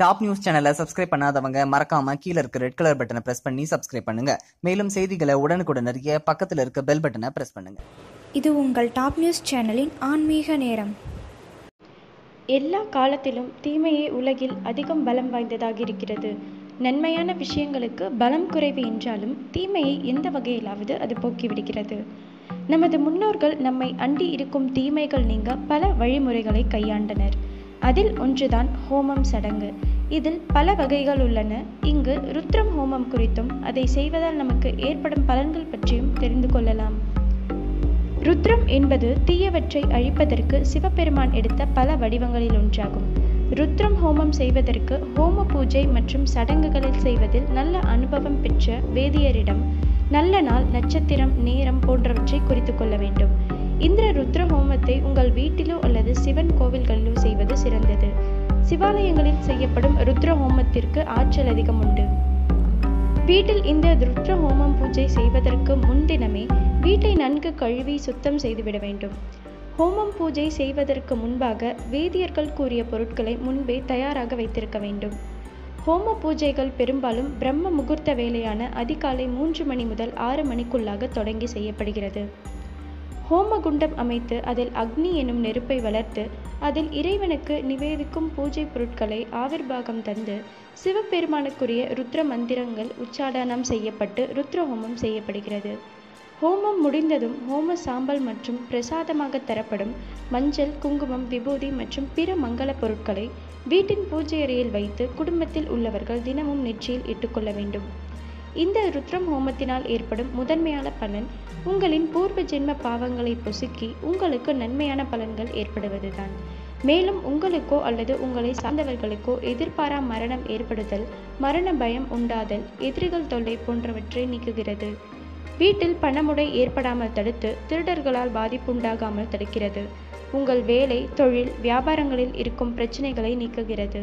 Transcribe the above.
Top news சேனலை subscribe பண்ணாதவங்க மறக்காம கீழ இருக்க ரெட் கலர் பட்டனை பிரஸ் பண்ணி சப்ஸ்கிரைப் பண்ணுங்க. மேலும் செய்திகளை உடனுக்குடன் அறிய பக்கத்துல இருக்க பெல் பட்டனை பிரஸ் பண்ணுங்க. இது உங்கள் டாப் நியூஸ் சேனலின் ஆன்மீக நேரம். எல்லா காலத்திலும் தீமையே உலகில் அதிகம் பலம் வாய்ந்ததாக இருக்கிறது. நன்மையான விஷயங்களுக்கு பலம் குறைவு என்றாலும் தீமையை எந்த வகையிலாவது அது போக்கிவிடுகிறது. நமது முன்னோர்கள் நம்மை அண்டி இருக்கும் தீமைகள் நீங்க பல வழிமுறைகளை கையாண்டனர். அதில் ஒன்றுதான் ஹோமம் சடங்கு. இதில் பல வகைகள் உள்ளன. இங்கு ருத்ரம் ஹோமம் குறித்தும் அதை செய்வதால் நமக்கு ஏற்படும் பலன்கள் பற்றியும் தெரிந்து கொள்ளலாம். ருத்ரம் என்பது தீயவற்றை அழிப்பதற்கு சிவபெருமான் எடுத்த பல வடிவங்களில் ஒன்றாகும். ருத்ரம் ஹோமம் செய்வதற்கு ஹோம பூஜை மற்றும் சடங்குகளில் செய்வதில் நல்ல அனுபவம் பெற்ற வேதியரிடம் நல்ல நாள் நட்சத்திரம் நேரம் போன்றவற்றை குறித்து கொள்ள வேண்டும். இந்திர ருத்ர ஹோமத்தை உங்கள் வீட்டிலோ அல்லது சிவன் கோவில்களிலோ செய்வது சிறந்தது. சிவாலயங்களில் செய்யப்படும் ருத்ர ஹோமத்திற்கு ஆற்றல் அதிகம் உண்டு. வீட்டில் இந்த ருத்ர ஹோமம் பூஜை செய்வதற்கு முன்தினமே வீட்டை நன்கு கழுவி சுத்தம் செய்துவிட வேண்டும். ஹோமம் பூஜை செய்வதற்கு முன்பாக வேதியர்கள் கூறிய பொருட்களை முன்பே தயாராக வைத்திருக்க வேண்டும். ஹோம பூஜைகள் பெரும்பாலும் பிரம்ம முகூர்த்த வேலையான அதிகாலை மூன்று மணி முதல் ஆறு மணிக்குள்ளாக தொடங்கி செய்யப்படுகிறது. ஹோமகுண்டம் அமைத்து அதில் அக்னி எனும் நெருப்பை வளர்த்து அதில் இறைவனுக்கு நிவேதிக்கும் பூஜை பொருட்களை ஆவிர்வாகம் தந்து சிவபெருமானுக்குரிய ருத்ர மந்திரங்கள் உச்சாடனம் செய்யப்பட்டு ருத்ர ஹோமம் செய்யப்படுகிறது. ஹோமம் முடிந்ததும் ஹோம சாம்பல் மற்றும் பிரசாதமாக தரப்படும் மஞ்சள் குங்குமம் விபூதி மற்றும் பிற மங்கள பொருட்களை வீட்டின் பூஜை அறையில் வைத்து குடும்பத்தில் உள்ளவர்கள் தினமும் நெற்றியில் இட்டுக்கொள்ள வேண்டும். இந்த ருத்ரம் ஹோமத்தினால் ஏற்படும் முதன்மையான பலன் உங்களின் பூர்வ ஜென்ம பாவங்களை பொசுக்கி உங்களுக்கு நன்மையான பலன்கள் ஏற்படுவதுதான். மேலும் உங்களுக்கோ அல்லது உங்களை சார்ந்தவர்களுக்கோ எதிர்பாரா மரணம் ஏற்படுதல் மரண பயம் உண்டாதல் எதிரிகள் தொல்லை போன்றவற்றை நீக்குகிறது. வீட்டில் பணமுடை ஏற்படாமல் தடுத்து திருடர்களால் பாதிப்புண்டாகாமல் தடுக்கிறது. உங்கள் வேலை தொழில் வியாபாரங்களில் இருக்கும் பிரச்சனைகளை நீக்குகிறது.